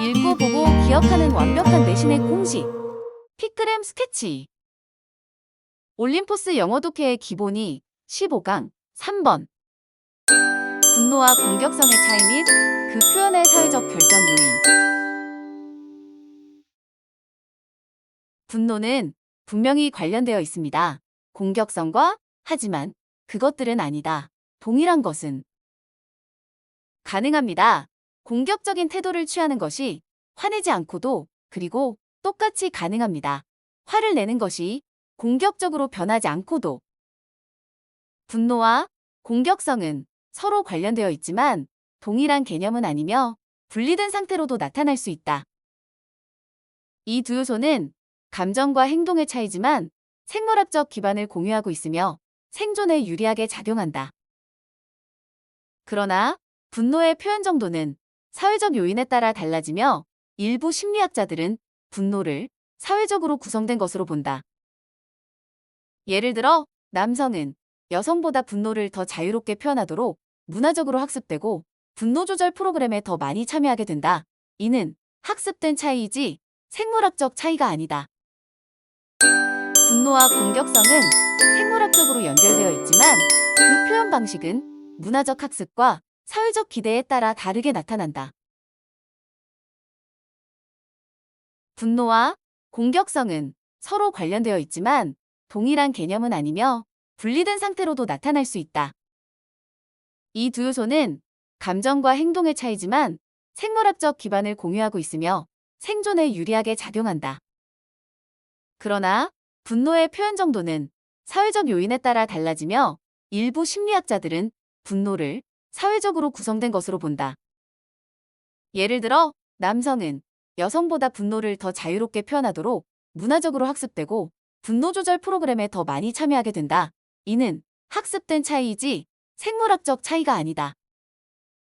읽고 보고 기억하는 완벽한 내신의 공식. 피크램 스케치. 올림포스 영어 독해의 기본이 15강 3번. 분노와 공격성의 차이 및 그 표현의 사회적 결정 요인. 분노는 분명히 관련되어 있습니다. 공격성과 하지만 그것들은 아니다. 동일한 것은 가능합니다. 공격적인 태도를 취하는 것이 화내지 않고도 그리고 똑같이 가능합니다. 화를 내는 것이 공격적으로 변하지 않고도 분노와 공격성은 서로 관련되어 있지만 동일한 개념은 아니며 분리된 상태로도 나타날 수 있다. 이 두 요소는 감정과 행동의 차이지만 생물학적 기반을 공유하고 있으며 생존에 유리하게 작용한다. 그러나 분노의 표현 정도는 사회적 요인에 따라 달라지며 일부 심리학자들은 분노를 사회적으로 구성된 것으로 본다. 예를 들어 남성은 여성보다 분노를 더 자유롭게 표현하도록 문화적으로 학습되고 분노 조절 프로그램에 더 많이 참여하게 된다. 이는 학습된 차이이지 생물학적 차이가 아니다. 분노와 공격성은 생물학적으로 연결되어 있지만 그 표현 방식은 문화적 학습과 사회적 기대에 따라 다르게 나타난다. 분노와 공격성은 서로 관련되어 있지만 동일한 개념은 아니며 분리된 상태로도 나타날 수 있다. 이 두 요소는 감정과 행동의 차이지만 생물학적 기반을 공유하고 있으며 생존에 유리하게 작용한다. 그러나 분노의 표현 정도는 사회적 요인에 따라 달라지며 일부 심리학자들은 분노를 사회적으로 구성된 것으로 본다. 예를 들어 남성은 여성보다 분노를 더 자유롭게 표현하도록 문화적으로 학습되고 분노 조절 프로그램에 더 많이 참여하게 된다. 이는 학습된 차이이지 생물학적 차이가 아니다.